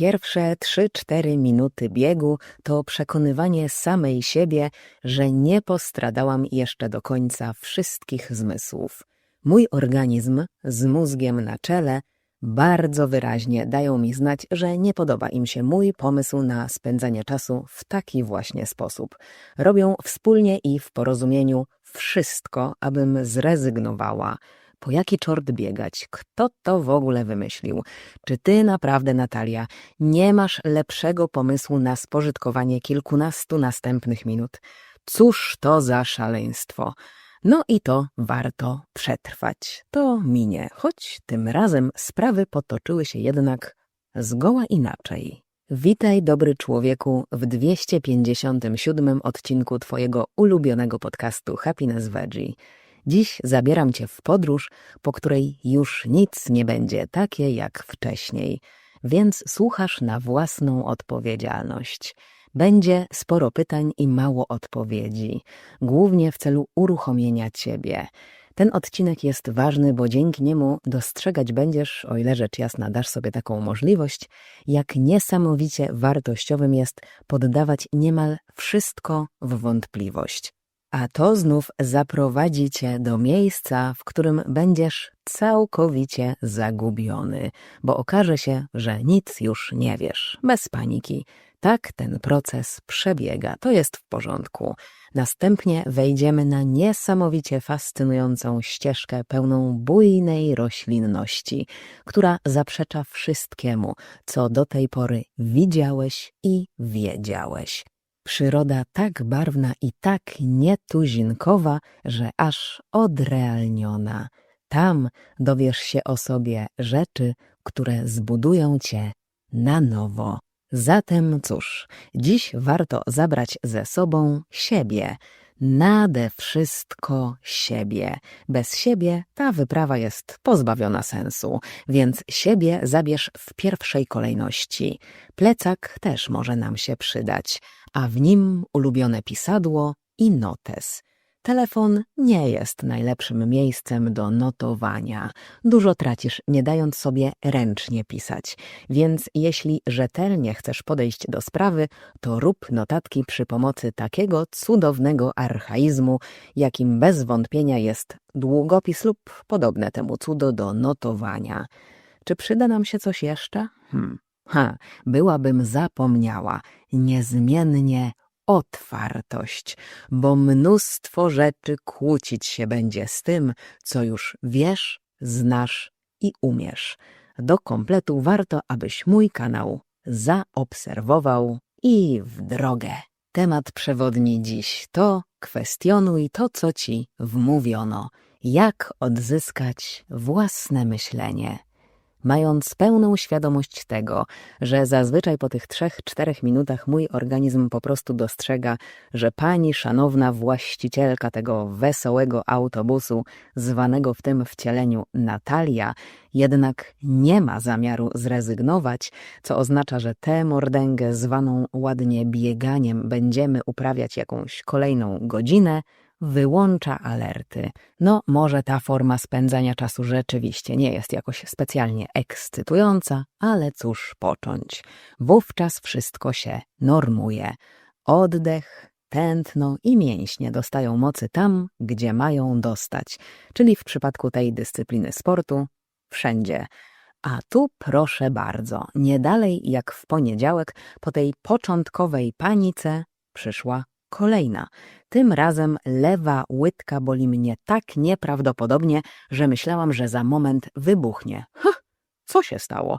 Pierwsze 3-4 minuty biegu to przekonywanie samej siebie, że nie postradałam jeszcze do końca wszystkich zmysłów. Mój organizm z mózgiem na czele bardzo wyraźnie dają mi znać, że nie podoba im się mój pomysł na spędzanie czasu w taki właśnie sposób. Robią wspólnie i w porozumieniu wszystko, abym zrezygnowała. Po jaki czort biegać? Kto to w ogóle wymyślił? Czy ty naprawdę, Natalia, nie masz lepszego pomysłu na spożytkowanie kilkunastu następnych minut? Cóż to za szaleństwo? No i to warto przetrwać. To minie, choć tym razem sprawy potoczyły się jednak zgoła inaczej. Witaj, dobry człowieku, w 257 odcinku Twojego ulubionego podcastu Happiness Veggie. Dziś zabieram Cię w podróż, po której już nic nie będzie takie jak wcześniej, więc słuchasz na własną odpowiedzialność. Będzie sporo pytań i mało odpowiedzi, głównie w celu uruchomienia Ciebie. Ten odcinek jest ważny, bo dzięki niemu dostrzegać będziesz, o ile rzecz jasna dasz sobie taką możliwość, jak niesamowicie wartościowym jest poddawać niemal wszystko w wątpliwość. A to znów zaprowadzi cię do miejsca, w którym będziesz całkowicie zagubiony, bo okaże się, że nic już nie wiesz, bez paniki. Tak ten proces przebiega, to jest w porządku. Następnie wejdziemy na niesamowicie fascynującą ścieżkę pełną bujnej roślinności, która zaprzecza wszystkiemu, co do tej pory widziałeś i wiedziałeś. Przyroda tak barwna i tak nietuzinkowa, że aż odrealniona. Tam dowiesz się o sobie rzeczy, które zbudują cię na nowo. Zatem cóż, dziś warto zabrać ze sobą siebie, nade wszystko siebie. Bez siebie ta wyprawa jest pozbawiona sensu, więc siebie zabierz w pierwszej kolejności. Plecak też może nam się przydać, a w nim ulubione pisadło i notes. Telefon nie jest najlepszym miejscem do notowania. Dużo tracisz, nie dając sobie ręcznie pisać. Więc jeśli rzetelnie chcesz podejść do sprawy, to rób notatki przy pomocy takiego cudownego archaizmu, jakim bez wątpienia jest długopis lub podobne temu cudo do notowania. Czy przyda nam się coś jeszcze? Hmm. Ha, byłabym zapomniała. Niezmiennie otwartość, bo mnóstwo rzeczy kłócić się będzie z tym, co już wiesz, znasz i umiesz. Do kompletu warto, abyś mój kanał zaobserwował i w drogę. Temat przewodni dziś to kwestionuj to, co ci wmówiono. Jak odzyskać własne myślenie? Mając pełną świadomość tego, że zazwyczaj po tych trzech, czterech minutach mój organizm po prostu dostrzega, że pani szanowna właścicielka tego wesołego autobusu, zwanego w tym wcieleniu Natalia, jednak nie ma zamiaru zrezygnować, co oznacza, że tę mordęgę zwaną ładnie bieganiem będziemy uprawiać jakąś kolejną godzinę, wyłącza alerty. No, może ta forma spędzania czasu rzeczywiście nie jest jakoś specjalnie ekscytująca, ale cóż począć. Wówczas wszystko się normuje. Oddech, tętno i mięśnie dostają mocy tam, gdzie mają dostać, czyli w przypadku tej dyscypliny sportu wszędzie. A tu proszę bardzo, nie dalej jak w poniedziałek, po tej początkowej panice przyszła kolejna. Tym razem lewa łydka boli mnie tak nieprawdopodobnie, że myślałam, że za moment wybuchnie. Ha! Co się stało?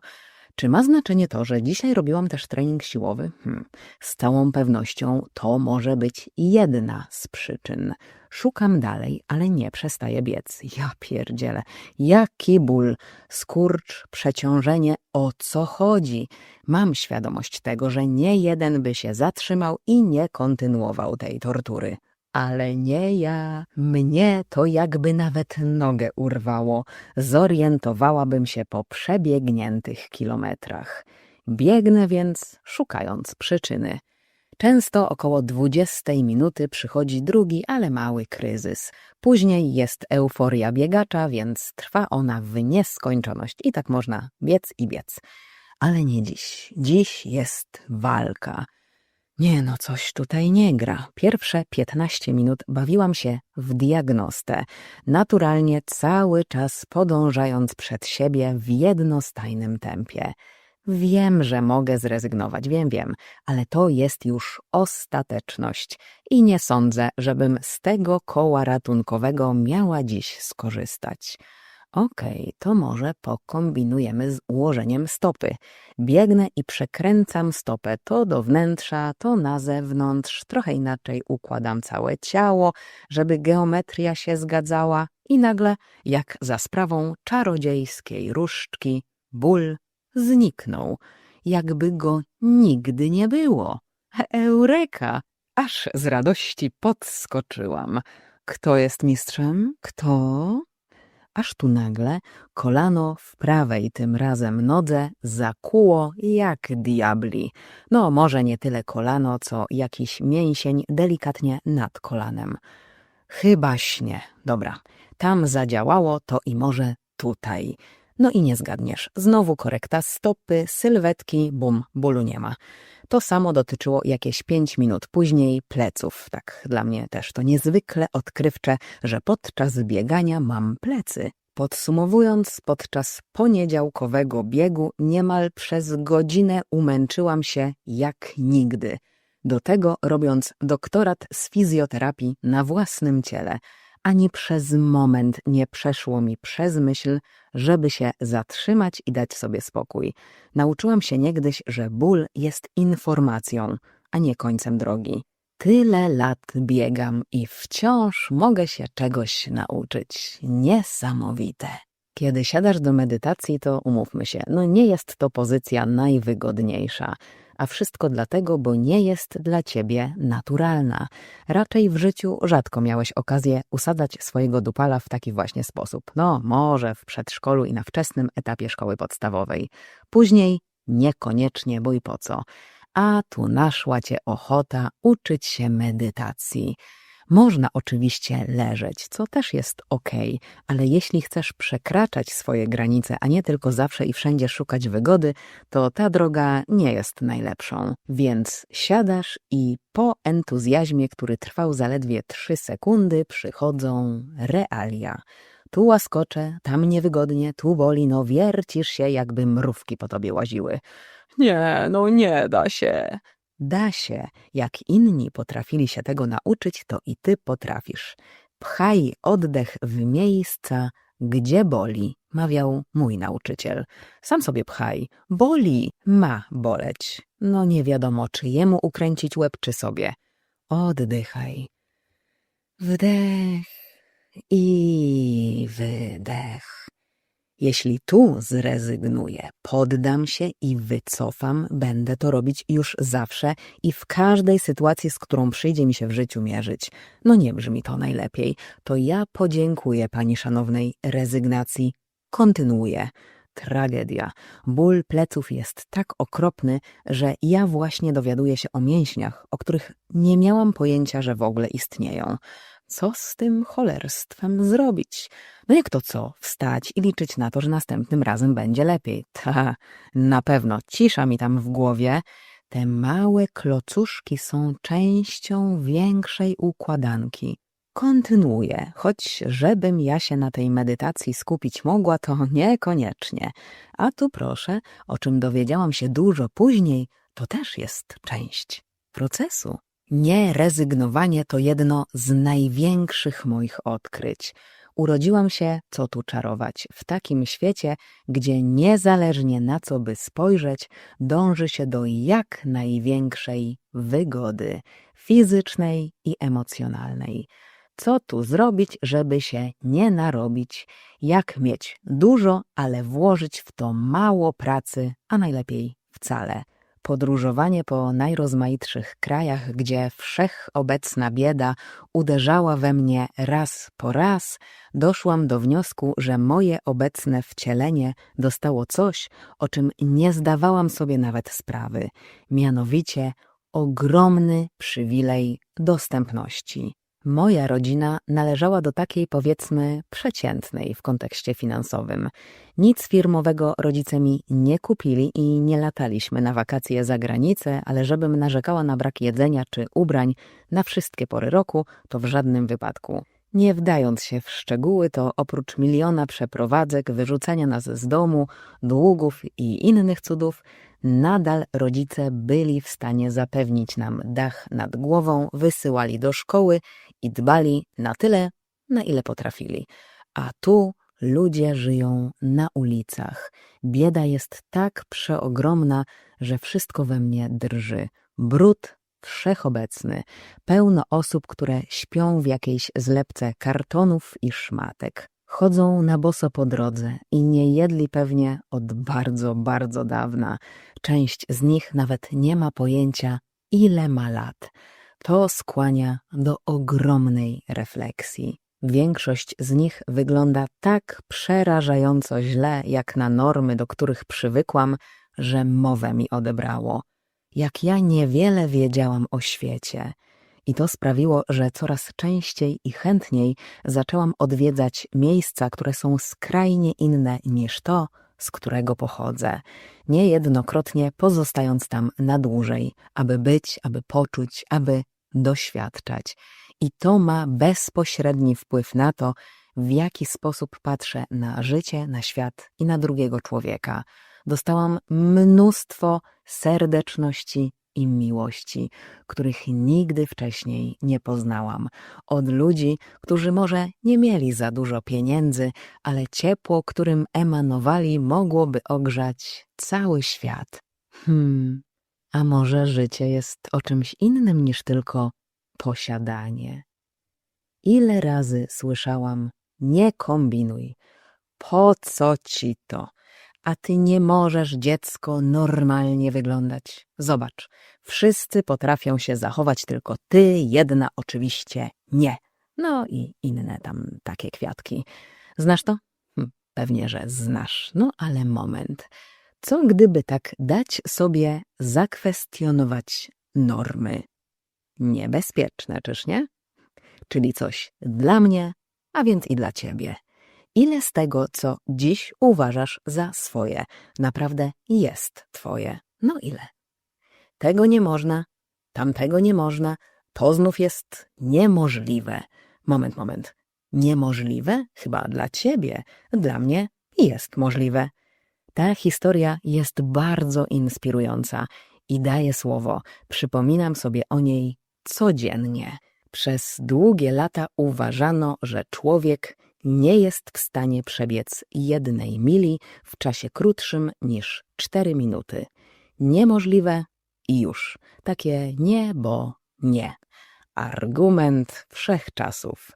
Czy ma znaczenie to, że dzisiaj robiłam też trening siłowy? Hmm. Z całą pewnością to może być jedna z przyczyn. Szukam dalej, ale nie przestaję biec. Ja pierdzielę. Jaki ból, skurcz, przeciążenie, o co chodzi? Mam świadomość tego, że nie jeden by się zatrzymał i nie kontynuował tej tortury. Ale nie ja. Mnie to jakby nawet nogę urwało. Zorientowałabym się po przebiegniętych kilometrach. Biegnę więc, szukając przyczyny. Często około dwudziestej minuty przychodzi drugi, ale mały kryzys. Później jest euforia biegacza, więc trwa ona w nieskończoność i tak można biec i biec. Ale nie dziś. Dziś jest walka. Nie no, coś tutaj nie gra. Pierwsze 15 minut bawiłam się w diagnostę, naturalnie cały czas podążając przed siebie w jednostajnym tempie. Wiem, że mogę zrezygnować, wiem, wiem, ale to jest już ostateczność i nie sądzę, żebym z tego koła ratunkowego miała dziś skorzystać. Okej, to może pokombinujemy z ułożeniem stopy. Biegnę i przekręcam stopę to do wnętrza, to na zewnątrz, trochę inaczej układam całe ciało, żeby geometria się zgadzała i nagle, jak za sprawą czarodziejskiej różdżki, ból zniknął, jakby go nigdy nie było. Eureka! Aż z radości podskoczyłam. Kto jest mistrzem? Kto? Aż tu nagle kolano w prawej tym razem nodze zakuło jak diabli. No, może nie tyle kolano, co jakiś mięsień delikatnie nad kolanem. Chyba śnie. Dobra, tam zadziałało, to i może tutaj. No i nie zgadniesz. Znowu korekta stopy, sylwetki, bum, bólu nie ma. To samo dotyczyło jakieś pięć minut później pleców. Tak dla mnie też to niezwykle odkrywcze, że podczas biegania mam plecy. Podsumowując, podczas poniedziałkowego biegu niemal przez godzinę umęczyłam się jak nigdy. Do tego robiąc doktorat z fizjoterapii na własnym ciele. Ani przez moment nie przeszło mi przez myśl, żeby się zatrzymać i dać sobie spokój. Nauczyłam się niegdyś, że ból jest informacją, a nie końcem drogi. Tyle lat biegam i wciąż mogę się czegoś nauczyć. Niesamowite. Kiedy siadasz do medytacji, to umówmy się, no nie jest to pozycja najwygodniejsza, a wszystko dlatego, bo nie jest dla ciebie naturalna. Raczej w życiu rzadko miałeś okazję usadzać swojego dupala w taki właśnie sposób. No, może w przedszkolu i na wczesnym etapie szkoły podstawowej. Później niekoniecznie, bo i po co a tu naszła cię ochota uczyć się medytacji. Można oczywiście leżeć, co też jest okej, ale jeśli chcesz przekraczać swoje granice, a nie tylko zawsze i wszędzie szukać wygody, to ta droga nie jest najlepszą. Więc siadasz i po entuzjazmie, który trwał zaledwie trzy sekundy, przychodzą realia. Tu łaskocze, tam niewygodnie, tu boli, no wiercisz się, jakby mrówki po tobie łaziły. Nie, no nie da się. Da się. Jak inni potrafili się tego nauczyć, to i ty potrafisz. Pchaj oddech w miejsca, gdzie boli, mawiał mój nauczyciel. Sam sobie pchaj. Boli, ma boleć. No nie wiadomo, czy jemu ukręcić łeb, czy sobie. Oddychaj. Wdech i wydech. Jeśli tu zrezygnuję, poddam się i wycofam, będę to robić już zawsze i w każdej sytuacji, z którą przyjdzie mi się w życiu mierzyć. No nie brzmi to najlepiej. To ja podziękuję pani szanownej rezygnacji. Kontynuuję. Tragedia. Ból pleców jest tak okropny, że ja właśnie dowiaduję się o mięśniach, o których nie miałam pojęcia, że w ogóle istnieją. Co z tym cholerstwem zrobić? No jak to co? Wstać i liczyć na to, że następnym razem będzie lepiej. Ta, na pewno cisza mi tam w głowie. Te małe klocuszki są częścią większej układanki. Kontynuuję, choć żebym ja się na tej medytacji skupić mogła, to niekoniecznie. A tu proszę, o czym dowiedziałam się dużo później, to też jest część procesu. Nierezygnowanie to jedno z największych moich odkryć. Urodziłam się, co tu czarować, w takim świecie, gdzie niezależnie na co by spojrzeć, dąży się do jak największej wygody fizycznej i emocjonalnej. Co tu zrobić, żeby się nie narobić? Jak mieć dużo, ale włożyć w to mało pracy, a najlepiej wcale podróżowanie po najrozmaitszych krajach, gdzie wszechobecna bieda uderzała we mnie raz po raz, doszłam do wniosku, że moje obecne wcielenie dostało coś, o czym nie zdawałam sobie nawet sprawy, mianowicie ogromny przywilej dostępności. Moja rodzina należała do takiej, powiedzmy, przeciętnej w kontekście finansowym. Nic firmowego rodzice mi nie kupili i nie lataliśmy na wakacje za granicę, ale żebym narzekała na brak jedzenia czy ubrań na wszystkie pory roku, to w żadnym wypadku. Nie wdając się w szczegóły, to oprócz miliona przeprowadzek, wyrzucania nas z domu, długów i innych cudów, nadal rodzice byli w stanie zapewnić nam dach nad głową, wysyłali do szkoły i dbali na tyle, na ile potrafili. A tu ludzie żyją na ulicach. Bieda jest tak przeogromna, że wszystko we mnie drży. Brud wszechobecny, pełno osób, które śpią w jakiejś zlepce kartonów i szmatek. Chodzą na boso po drodze i nie jedli pewnie od bardzo, bardzo dawna. Część z nich nawet nie ma pojęcia, ile ma lat. To skłania do ogromnej refleksji. Większość z nich wygląda tak przerażająco źle, jak na normy, do których przywykłam, że mowę mi odebrało. Jak ja niewiele wiedziałam o świecie. I to sprawiło, że coraz częściej i chętniej zaczęłam odwiedzać miejsca, które są skrajnie inne niż to, z którego pochodzę, niejednokrotnie pozostając tam na dłużej, aby być, aby poczuć, aby doświadczać. I to ma bezpośredni wpływ na to, w jaki sposób patrzę na życie, na świat i na drugiego człowieka. Dostałam mnóstwo serdeczności i miłości, których nigdy wcześniej nie poznałam. Od ludzi, którzy może nie mieli za dużo pieniędzy, ale ciepło, którym emanowali, mogłoby ogrzać cały świat. Hmm, a może życie jest o czymś innym niż tylko posiadanie? Ile razy słyszałam, nie kombinuj, po co ci to? A ty nie możesz, dziecko, normalnie wyglądać. Zobacz, wszyscy potrafią się zachować, tylko ty, jedna oczywiście nie. No i inne tam takie kwiatki. Znasz to? Hm, Pewnie, że znasz. No ale moment. Co gdyby tak dać sobie zakwestionować normy? Niebezpieczne, czyż nie? Czyli coś dla mnie, a więc i dla ciebie. Ile z tego, co dziś uważasz za swoje, naprawdę jest twoje? No ile? Tego nie można, tamtego nie można, to znów jest niemożliwe. Moment, moment. Niemożliwe? Chyba dla ciebie, dla mnie jest możliwe. Ta historia jest bardzo inspirująca i daje słowo. Przypominam sobie o niej codziennie. Przez długie lata uważano, że człowiek nie jest w stanie przebiec jednej mili w czasie krótszym niż cztery minuty. Niemożliwe i już. Takie nie, bo nie. Argument wszechczasów.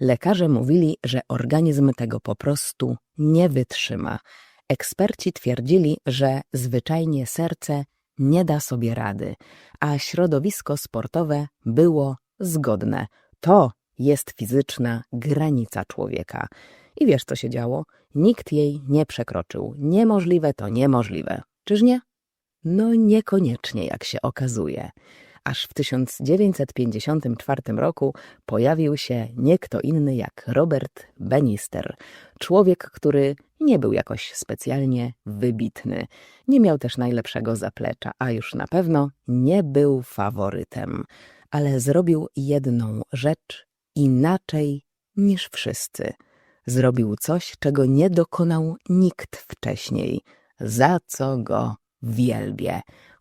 Lekarze mówili, że organizm tego po prostu nie wytrzyma. Eksperci twierdzili, że zwyczajnie serce nie da sobie rady, a środowisko sportowe było zgodne. To jest fizyczna granica człowieka. I wiesz, co się działo? Nikt jej nie przekroczył. Niemożliwe to niemożliwe. Czyż nie? No niekoniecznie, jak się okazuje. Aż w 1954 roku pojawił się nie kto inny jak Robert Bannister, człowiek, który nie był jakoś specjalnie wybitny. Nie miał też najlepszego zaplecza, a już na pewno nie był faworytem. Ale zrobił jedną rzecz inaczej niż wszyscy. Zrobił coś, czego nie dokonał nikt wcześniej, za co go wielbię.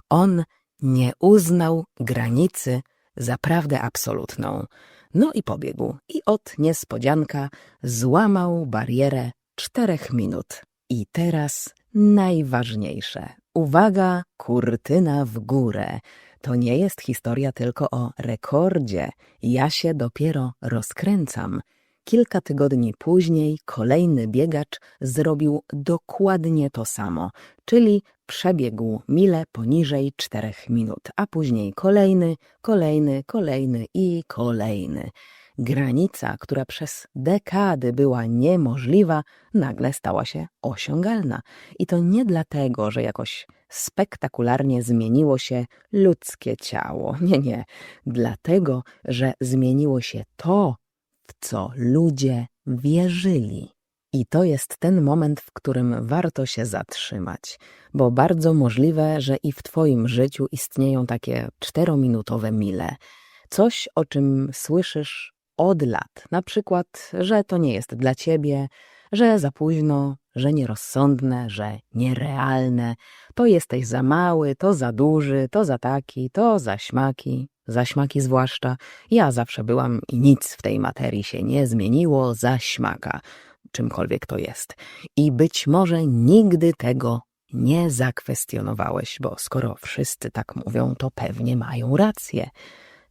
On nie uznał granicy za prawdę absolutną. No i pobiegł. I od niespodzianka złamał barierę czterech minut. I teraz najważniejsze. Uwaga, kurtyna w górę. To nie jest historia tylko o rekordzie. Ja się dopiero rozkręcam. Kilka tygodni później kolejny biegacz zrobił dokładnie to samo, czyli przebiegł mile poniżej czterech minut, a później kolejny, kolejny, kolejny i kolejny. Granica, która przez dekady była niemożliwa, nagle stała się osiągalna. I to nie dlatego, że jakoś spektakularnie zmieniło się ludzkie ciało. Nie, nie, dlatego, że zmieniło się to, w co ludzie wierzyli. I to jest ten moment, w którym warto się zatrzymać, bo bardzo możliwe, że i w Twoim życiu istnieją takie czterominutowe mile. Coś, o czym słyszysz od lat, na przykład, że to nie jest dla Ciebie, że za późno, że nierozsądne, że nierealne, to jesteś za mały, to za duży, to za taki, to za śmaki, za śmaki zwłaszcza. Ja zawsze byłam i nic w tej materii się nie zmieniło za śmaka czymkolwiek to jest. I być może nigdy tego nie zakwestionowałeś, bo skoro wszyscy tak mówią, to pewnie mają rację.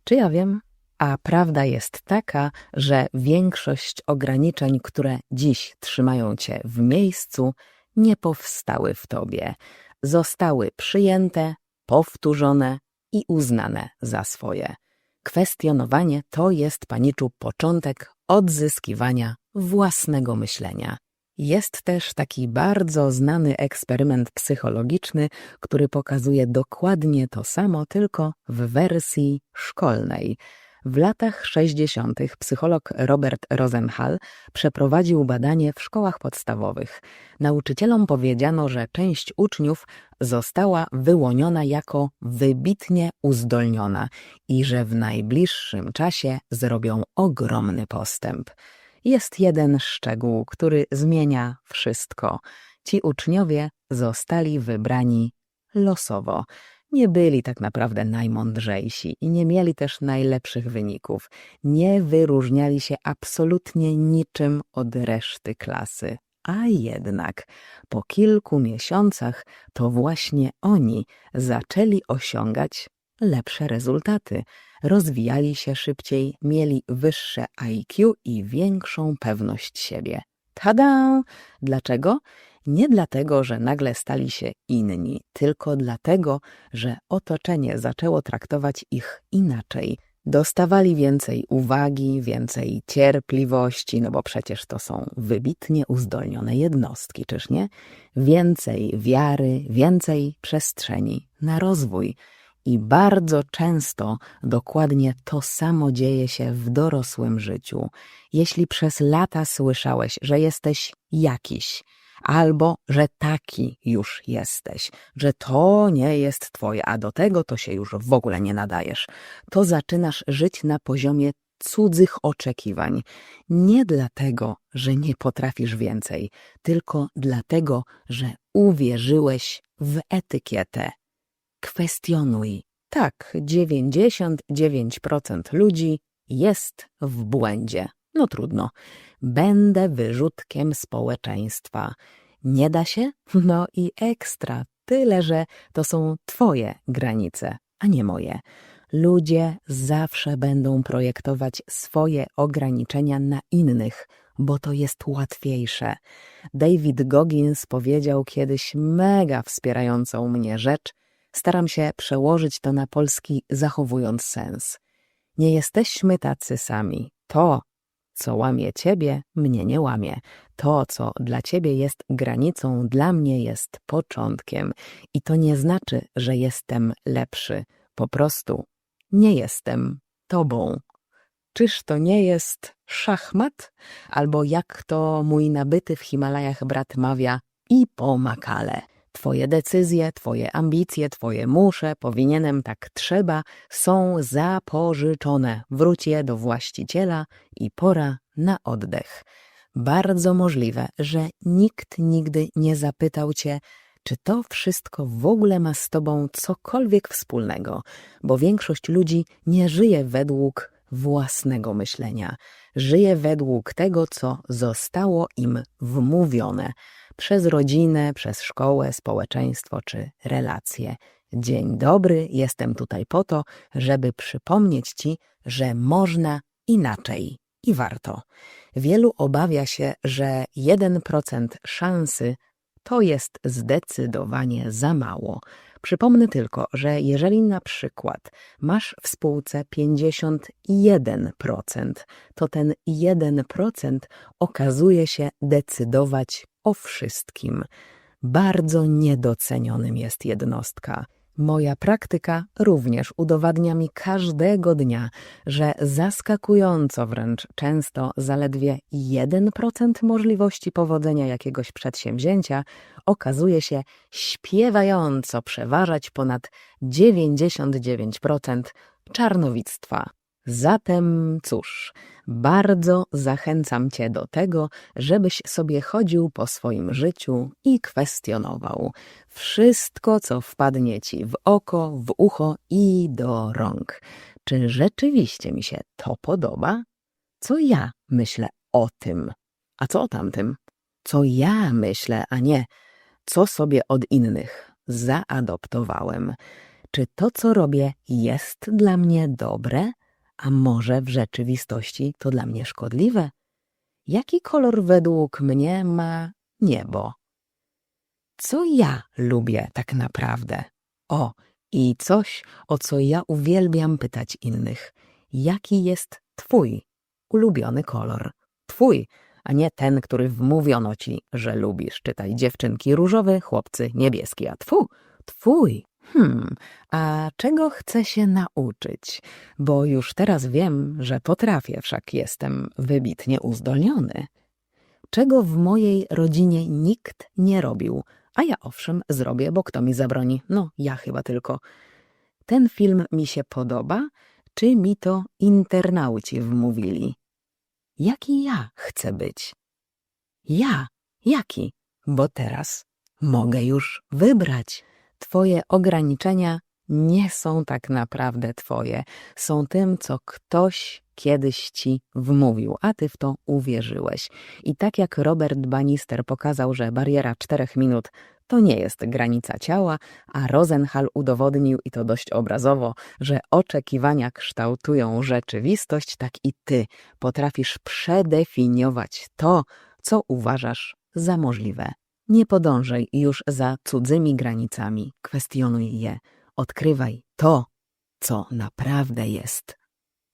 Czy ja wiem? A prawda jest taka, że większość ograniczeń, które dziś trzymają cię w miejscu, nie powstały w tobie. Zostały przyjęte, powtórzone i uznane za swoje. Kwestionowanie to jest, paniczu, początek odzyskiwania własnego myślenia. Jest też taki bardzo znany eksperyment psychologiczny, który pokazuje dokładnie to samo, tylko w wersji szkolnej. W latach 60. psycholog Robert Rosenhall przeprowadził badanie w szkołach podstawowych. Nauczycielom powiedziano, że część uczniów została wyłoniona jako wybitnie uzdolniona i że w najbliższym czasie zrobią ogromny postęp. Jest jeden szczegół, który zmienia wszystko. Ci uczniowie zostali wybrani losowo nie byli tak naprawdę najmądrzejsi i nie mieli też najlepszych wyników. Nie wyróżniali się absolutnie niczym od reszty klasy. A jednak po kilku miesiącach to właśnie oni zaczęli osiągać lepsze rezultaty. Rozwijali się szybciej, mieli wyższe IQ i większą pewność siebie. Tada! Dlaczego? Nie dlatego, że nagle stali się inni, tylko dlatego, że otoczenie zaczęło traktować ich inaczej. Dostawali więcej uwagi, więcej cierpliwości, no bo przecież to są wybitnie uzdolnione jednostki, czyż nie? Więcej wiary, więcej przestrzeni na rozwój. I bardzo często dokładnie to samo dzieje się w dorosłym życiu. Jeśli przez lata słyszałeś, że jesteś jakiś, albo że taki już jesteś, że to nie jest twoje, a do tego to się już w ogóle nie nadajesz, to zaczynasz żyć na poziomie cudzych oczekiwań. Nie dlatego, że nie potrafisz więcej, tylko dlatego, że uwierzyłeś w etykietę. Kwestionuj. Tak, 99% ludzi jest w błędzie. No trudno. Będę wyrzutkiem społeczeństwa. Nie da się? No i ekstra. Tyle, że to są twoje granice, a nie moje. Ludzie zawsze będą projektować swoje ograniczenia na innych, bo to jest łatwiejsze. David Goggins powiedział kiedyś mega wspierającą mnie rzecz. Staram się przełożyć to na polski, zachowując sens. Nie jesteśmy tacy sami. To, co łamie ciebie, mnie nie łamie. To, co dla ciebie jest granicą, dla mnie jest początkiem. I to nie znaczy, że jestem lepszy. Po prostu nie jestem tobą. Czyż to nie jest szachmat? Albo jak to mój nabyty w Himalajach brat mawia, i pomakale. Twoje decyzje, twoje ambicje, twoje muszę, powinienem, tak trzeba, są zapożyczone. Wróć je do właściciela i pora na oddech. Bardzo możliwe, że nikt nigdy nie zapytał cię, czy to wszystko w ogóle ma z tobą cokolwiek wspólnego, bo większość ludzi nie żyje według własnego myślenia. Żyje według tego, co zostało im wmówione przez rodzinę, przez szkołę, społeczeństwo czy relacje. Dzień dobry, jestem tutaj po to, żeby przypomnieć ci, że można inaczej i warto. Wielu obawia się, że 1% szansy to jest zdecydowanie za mało. Przypomnę tylko, że jeżeli na przykład masz w spółce 51%, to ten 1% okazuje się decydować o wszystkim. bardzo niedocenionym jest jednostka. Moja praktyka również udowadnia mi każdego dnia, że zaskakująco wręcz często zaledwie 1% możliwości powodzenia jakiegoś przedsięwzięcia okazuje się śpiewająco przeważać ponad 99% czarnowictwa. Zatem cóż, bardzo zachęcam Cię do tego, żebyś sobie chodził po swoim życiu i kwestionował wszystko, co wpadnie Ci w oko, w ucho i do rąk. Czy rzeczywiście mi się to podoba? Co ja myślę o tym? A co o tamtym? Co ja myślę, a nie co sobie od innych zaadoptowałem? Czy to, co robię, jest dla mnie dobre? A może w rzeczywistości to dla mnie szkodliwe? Jaki kolor według mnie ma niebo? Co ja lubię tak naprawdę? O, i coś, o co ja uwielbiam pytać innych. Jaki jest twój ulubiony kolor? Twój, a nie ten, który wmówiono ci, że lubisz. Czytaj dziewczynki różowe, chłopcy niebieski, a twu, twój. Hmm, a czego chcę się nauczyć? Bo już teraz wiem, że potrafię, wszak jestem wybitnie uzdolniony. Czego w mojej rodzinie nikt nie robił, a ja owszem zrobię, bo kto mi zabroni? No, ja chyba tylko. Ten film mi się podoba, czy mi to internauci wmówili? Jaki ja chcę być? Ja, jaki? Bo teraz mogę już wybrać. Twoje ograniczenia nie są tak naprawdę twoje. Są tym, co ktoś kiedyś ci wmówił, a ty w to uwierzyłeś. I tak jak Robert Bannister pokazał, że bariera czterech minut to nie jest granica ciała, a Rosenhal udowodnił, i to dość obrazowo, że oczekiwania kształtują rzeczywistość, tak i ty potrafisz przedefiniować to, co uważasz za możliwe. Nie podążaj już za cudzymi granicami, kwestionuj je, odkrywaj to, co naprawdę jest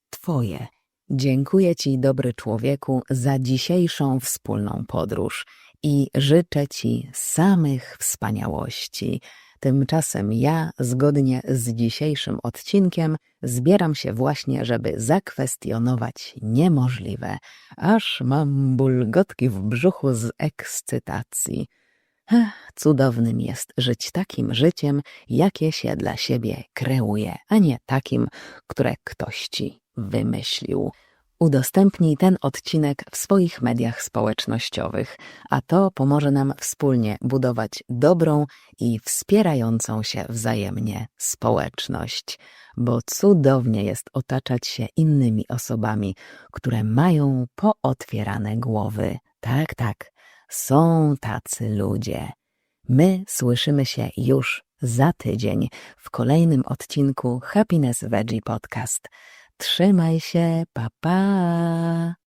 Twoje. Dziękuję Ci, dobry człowieku, za dzisiejszą wspólną podróż i życzę Ci samych wspaniałości. Tymczasem ja, zgodnie z dzisiejszym odcinkiem, zbieram się właśnie, żeby zakwestionować niemożliwe, aż mam bulgotki w brzuchu z ekscytacji. Cudownym jest żyć takim życiem, jakie się dla siebie kreuje, a nie takim, które ktoś ci wymyślił. Udostępnij ten odcinek w swoich mediach społecznościowych, a to pomoże nam wspólnie budować dobrą i wspierającą się wzajemnie społeczność, bo cudownie jest otaczać się innymi osobami, które mają pootwierane głowy. Tak, tak, są tacy ludzie. My słyszymy się już za tydzień w kolejnym odcinku Happiness Veggie Podcast. Trzymaj się, pa pa!